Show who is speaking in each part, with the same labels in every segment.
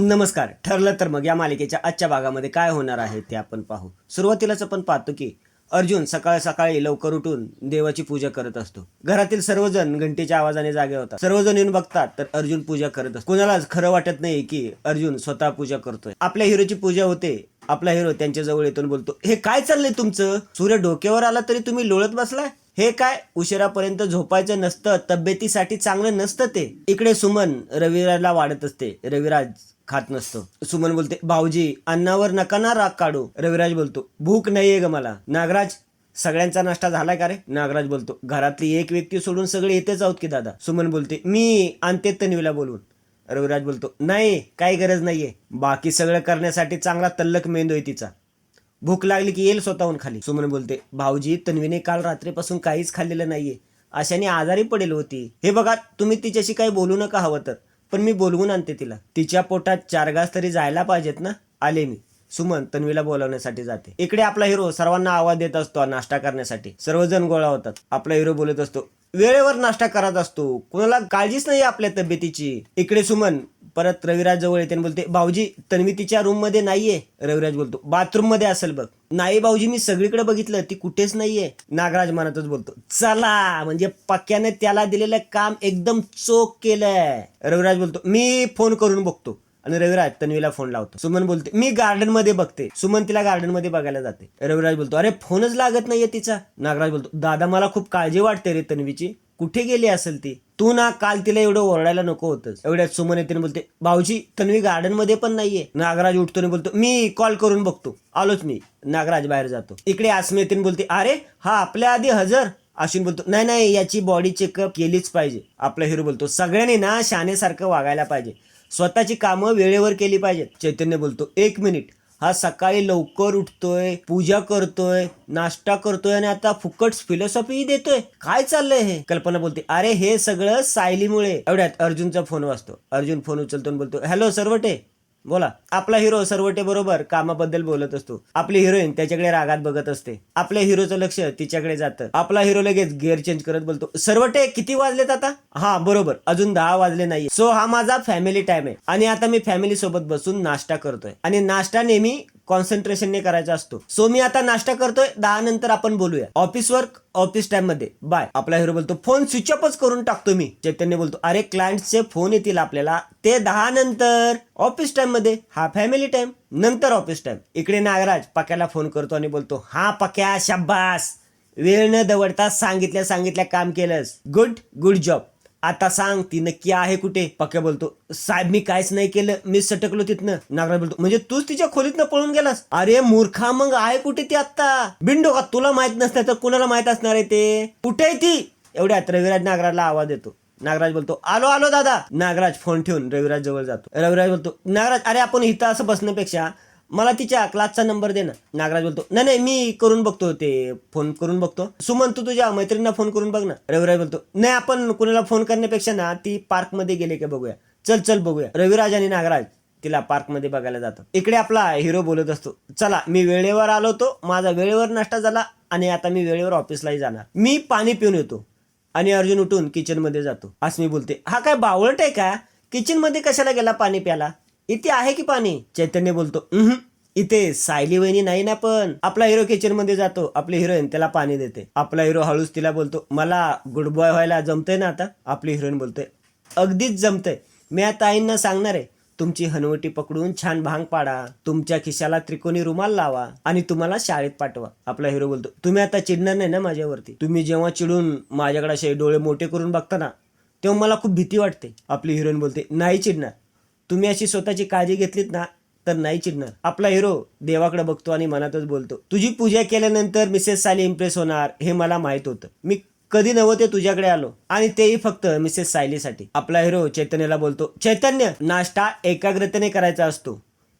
Speaker 1: नमस्कार. ठरलं तर मग या मालिकेच्या आजच्या भागामध्ये काय होणार आहे ते आपण पाहू. सुरुवातीलाच आपण पाहतो की अर्जुन सकाळ सकाळी लवकर उठून देवाची पूजा करत असतो. घरातील सर्वजण घंटेच्या आवाजाने जागे होतात. सर्वजण येऊन बघतात तर अर्जुन पूजा करत असतो. कुणालाच खरं वाटत नाही की अर्जुन स्वतः पूजा करतोय. आपल्या हिरोची पूजा होते. आपला हिरो त्यांच्या जवळ येतून बोलतो हे काय चाललंय तुमचं? सूर्य डोक्यावर आला तरी तुम्ही लोळत बसलाय? हे काय? उशिरापर्यंत झोपायचं नसतं तब्येतीसाठी चांगलं नसतं ते. इकडे सुमन रविराजला वाढत असते. रविराज खात नसतो. सुमन बोलते भाऊजी अन्नावर नका ना राग काढू. रविराज बोलतो भूक नाहीये ग मला. नागराज सगळ्यांचा नाश्ता झालाय का रे? नागराज बोलतो घरातली एक व्यक्ती सोडून सगळे येतेच आहोत की दादा? सुमन बोलते मी आणते तन्वीला बोलून. रविराज बोलतो नाही काही गरज नाहीये. बाकी सगळं करण्यासाठी चांगला तल्लक मेंदू आहे तिचा. भूक लागली की येईल स्वतःहून खाली. सुमन बोलते भाऊजी तन्वीने काल रात्रीपासून काहीच खाल्लेलं नाहीये. अशाने आजारी पडेल होती. हे बघा तुम्ही तिच्याशी काही बोलू नका हवं तर. पण मी बोलवून आणते तिला. तिच्या पोटात चार घास तरी जायला पाहिजेत ना? आले मी. सुमन तन्वीला बोलवण्यासाठी जाते. इकडे आपला हिरो सर्वांना आवाज देत असतो नाश्ता करण्यासाठी. सर्वजण गोळा होतात. आपला हिरो बोलत असतो वेळेवर नाश्ता करत असतो. कुणाला काळजीच नाही आपल्या तब्येतीची. इकडे सुमन परत रविराज जवळ येते आणि बोलते भाऊजी तन्वी तिच्या रूममध्ये नाहीये. रविराज बोलतो बाथरूममध्ये असेल बघ. नाही भाऊजी मी सगळीकडे बघितलं ती कुठेच नाहीये. नागराज मनातच बोलतो चला म्हणजे पक्क्याने त्याला दिलेलं काम एकदम चोख केलंय. रविराज बोलतो मी फोन करून बघतो. आणि रविराज तन्वीला फोन लावतो. सुमन बोलते मी गार्डनमध्ये बघते. सुमन तिला गार्डनमध्ये बघायला जाते. रविराज बोलतो अरे फोनच लागत नाहीये तिचा. नागराज बोलतो दादा मला खूप काळजी वाटते रे तन्वीची. कुठे गेली असेल ती? तू ना काल तिला एवढं ओरडायला नको होतंस. एवढ्यात सुमन येते बोलते भाऊजी तन्वी गार्डनमध्ये पण नाहीये. नागराज उठतो आणि बोलतो मी कॉल करून बघतो. आलोच मी. नागराज बाहेर जातो. इकडे आसमी येते बोलते अरे हा आपल्या आधी हजर. अश्विन बोलतो नाही नाही याची बॉडी चेकअप केलीच पाहिजे. आपला हिरो बोलतो सगळ्यांनी ना शानेसारखं वागायला पाहिजे. स्वतःची कामं वेळेवर केली पाहिजेत. चैतन्य बोलतो एक मिनिट हा सकाळी लवकर उठतोय पूजा करतोय नाश्ता करतोय आणि आता फुकट फिलॉसॉफी देतोय. काय चाललंय हे? कल्पना बोलते अरे हे सगळं सायलीमुळे. एवढ्यात अर्जुनचा फोन वाजतो. अर्जुन फोन उचलतो आणि बोलतो हॅलो सर्वटे. बोला. आपला हिरो सर्वटे बरोबर कामाबद्दल बोलत असतो. आपली हिरोईन त्याच्याकडे रागात बघत असते. आपल्या हिरोचं लक्ष तिच्याकडे जातं. आपला हिरो लगेच गिअर चेंज करत बोलतो. सर्वटे किती वाजलेत आता? हा बरोबर. अजून दहा वाजले नाही सो हा माझा फॅमिली टाइम आहे. आणि आता मी फॅमिली सोबत बसून नाश्ता करतोय. आणि नाश्ता नेहमी कॉन्सन्ट्रेशनने करायचा असतो. सो मी आता नाश्ता करतोय. दहा नंतर आपण बोलूया. ऑफिस वर्क ऑफिस टाइममध्ये. बाय आपला हिरो बोलतो फोन स्विच ऑफच करून टाकतो मी. चैतन्य बोलतो अरे क्लायंटचे फोन येतील आपल्याला. ते दहा नंतर ऑफिस टाइममध्ये. हा फॅमिली टाइम नंतर ऑफिस टाइम इकडे नागराज पक्याला फोन करतो आणि बोलतो हा पक्या शाब्बास. वेळ न दवडता सांगितल्या सांगितल्या काम केलंस. गुड गुड जॉब आता सांग ती नक्की आहे कुठे? पक्या बोलतो साहेब मी काहीच नाही केलं. मी सटकलो तिथनं. नागराज बोलतो म्हणजे तूच तिच्या खोलीतनं पळून गेलास? अरे मूर्खा मग आहे कुठे ती आता बिंडो का? तुला माहीत नसतं तर कुणाला माहीत असणार आहे ते? कुठे आहे ती? एवढ्यात रविराज नागराजला आवाज देतो. नागराज बोलतो आलो आलो दादा. नागराज फोन ठेवून रविराज जवळ जातो. रविराज बोलतो नागराज अरे आपण इथं असं बसण्यापेक्षा मला तिच्या क्लासचा नंबर दे ना. नागराज बोलतो नाही नाही मी करून बघतो ते फोन करून बघतो. सुमन तू तुझ्या मैत्रिणींना फोन करून बघ ना. रविराज बोलतो नाही आपण कुणाला फोन करण्यापेक्षा ना ती पार्कमध्ये गेले का बघूया. चल चल बघूया. रविराज आणि नागराज तिला पार्कमध्ये बघायला जातो इकडे आपला हिरो बोलत असतो चला मी वेळेवर आलो होतो माझा वेळेवर नाश्ता झाला आणि आता मी वेळेवर ऑफिसलाही जाणार. मी पाणी पिऊन येतो आणि अर्जुन उठून किचनमध्ये जातो. असं मी बोलते हा काय बावळट आहे का? किचनमध्ये कशाला गेला पाणी प्याला इथे आहे की पाणी? चैतन्य बोलतो. इथे सायली वहिनी नाही ना पण आपला हिरो किचनमध्ये जातो. आपली हिरोईन त्याला पाणी देते. आपला हिरो हळूच तिला बोलतो मला गुड बॉय व्हायला जमतंय ना आता? आपली हिरोईन बोलते अगदीच जमतंय. मी आता आईंना सांगणार आहे. तुमची हनवटी पकडून छान भांग पाडा. तुमच्या खिशाला त्रिकोणी रुमाल लावा आणि तुम्हाला शाळेत पाठवा. आपला हिरो बोलतो तुम्ही आता चिडणार नाही ना माझ्यावरती? तुम्ही जेव्हा चिडून माझ्याकडे असे डोळे मोठे करून बघता ना तेव्हा मला खूप भीती वाटते. आपली हिरोईन बोलते नाही चिडणार. तुम्ही अशी स्वतःची काळजी घेतलीत ना तर नाही चिडणार. आपला हिरो देवाकडे बघतो आणि मनातच बोलतो. तुझी पूजा केल्यानंतर मिसेस साली इम्प्रेस होणार हे मला माहीत होतं. मी कधी नव्हते तुझ्याकडे आलो. आणि तेही फक्त मिसेस सायलीसाठी आपला हिरो चैतन्यला बोलतो चैतन्य नाश्ता एकाग्रतेने करायचा असतो.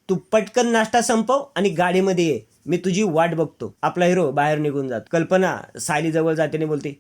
Speaker 1: तू पटकन नाश्ता संपव आणि गाडीमध्ये ये. मी तुझी वाट बघतो. आपला हिरो बाहेर निघून जात. कल्पना सायली जवळ जाते आणि बोलते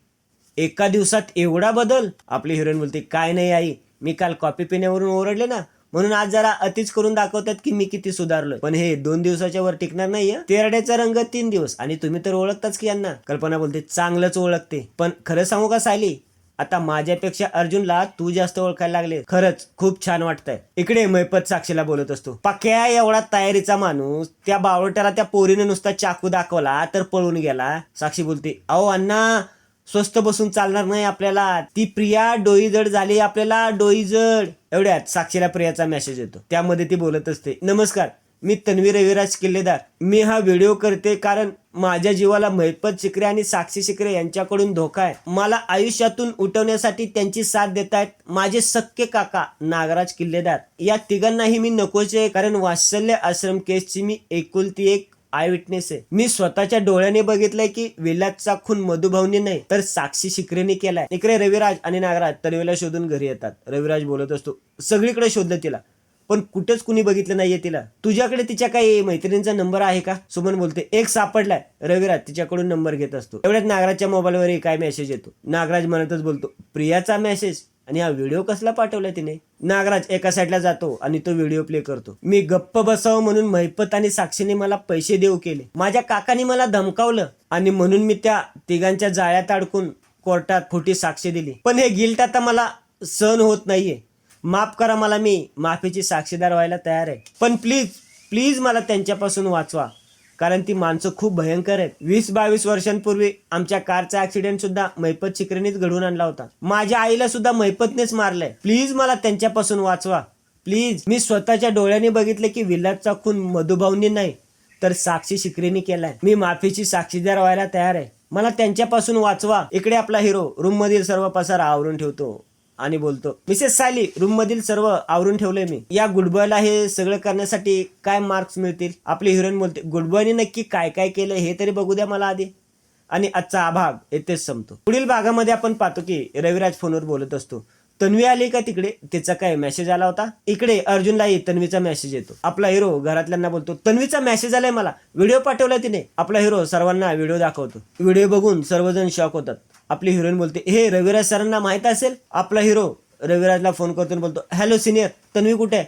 Speaker 1: एका दिवसात एवढा बदल? आपली हिरोईन बोलते काय नाही आई. मी काल कॉपी पिण्यावरून ओरडले ना म्हणून आज जरा अतिच करून दाखवतात की मी किती सुधारलोय. पण हे दोन दिवसाच्या वर टिकणार नाहीये. तेरड्याचा रंग तीन दिवस. आणि तुम्ही तर ओळखताच की यांना. कल्पना बोलते चांगलंच ओळखते. पण खरं सांगू का सायली? आता माझ्यापेक्षा अर्जुनला तू जास्त ओळखायला लागले खरंच खूप छान वाटतंय. इकडे मैपत साक्षीला बोलत असतो. पक्या एवढा तयारीचा माणूस त्या बावळट्याला त्या पोरीने नुसता चाकू दाखवला तर पळून गेला. साक्षी बोलते अहो अण्णा स्वस्त बसून चालणार नाही आपल्याला. ती प्रिया डोईजड झाली आपल्याला डोईजड एवढ्यात साक्षीला प्रियाचा मेसेज येतो. त्यामध्ये ती बोलत असते नमस्कार मी तन्वी रविराज किल्लेदार. मी हा व्हिडिओ करते कारण माझ्या जीवाला महिपत शिकरे आणि साक्षी शिकरे यांच्याकडून धोका आहे. मला आयुष्यातून उठवण्यासाठी त्यांची साथ देत आहेत माझे सक्के काका नागराज किल्लेदार. या तिघांनाही मी नकोचे आहे कारण वात्सल्य आश्रम केसची मी एकुलती एक आय विटनेस आहे. मी स्वतःच्या डोळ्याने बघितलंय की विलासचा खून मधुभावनी नाही तर साक्षी शिकरेने केलाय. इकडे रविराज आणि नागराज तरवेला शोधून घरी येतात. रविराज बोलत असतो सगळीकडे शोधलं तिला. पण कुठेच कुणी बघितलं नाहीये तिला. तुझ्याकडे तिच्या काही मैत्रिणींचा नंबर आहे का? सुमन बोलते एक सापडलाय. रविराज तिच्याकडून नंबर घेत असतो. एवढ्यात नागराजच्या मोबाईलवर काय मेसेज येतो? नागराज म्हणतच बोलतो प्रियाचा मेसेज आणि हा व्हिडिओ कसला पाठवला तिने? नागराज एका साईडला जातो आणि तो व्हिडिओ प्ले करतो. मी गप्प बसावं म्हणून महिपत आणि साक्षीने मला पैसे देऊ केले. माझ्या काकाने मला धमकावलं आणि म्हणून मी त्या तिघांच्या जाळ्यात अडकून कोर्टात खोटी साक्षी दिली. पण हे गिल्ट आता मला सहन होत नाहीये. माफ करा मला मी माफीची साक्षीदार व्हायला तयार आहे. पण प्लीज प्लीज मला त्यांच्यापासून वाचवा. कारण ती माणसं खूप भयंकर आहेत. वीस बावीस वर्षांपूर्वी आमच्या कारचा ऍक्सिडेंट सुद्धा मैपत चिकरेनीच घडवून आणला होता. माझ्या आईला सुद्धा मैपतनेच मारलंय. प्लीज मला त्यांच्यापासून वाचवा. प्लीज मी स्वतःच्या डोळ्याने बघितलं की विलासचा खून मधुभाऊंनी नाही तर साक्षी शिकरेनी केलाय. मी माफीची साक्षीदार व्हायला तयार आहे. मला त्यांच्यापासून वाचवा. इकडे आपला हिरो रूम मधील सर्व पसारा आवरून ठेवतो. आणि बोलतो मिसेस साली रूम मधील सर्व आवरून ठेवलंय मी. या गुडबॉयला हे सगळं करण्यासाठी काय मार्क्स मिळतील? आपली हिरोईन बोलते गुडबॉयने नक्की काय काय केलं हे तरी बघू द्या मला आधी. आणि आजचा हा भाग येथेच संपतो. पुढील भागामध्ये आपण पाहतो की रविराज फोनवर बोलत असतो तन्वी आली का तिकडे? तिचा काय मेसेज आला होता? इकडे अर्जुनलाही तन्वीचा मेसेज येतो. आपला हिरो घरातल्यांना बोलतो तन्वीचा मेसेज आलाय मला. व्हिडिओ पाठवला तिने. आपला हिरो सर्वांना व्हिडिओ दाखवतो. व्हिडिओ बघून सर्वजण शॉक होतात. आपली हिरोईन बोलते हे रविराज सरांना माहीत असेल? आपला हिरो रविराजला फोन करतो आणि बोलतो हॅलो सिनियर तन्वी कुठे आहे?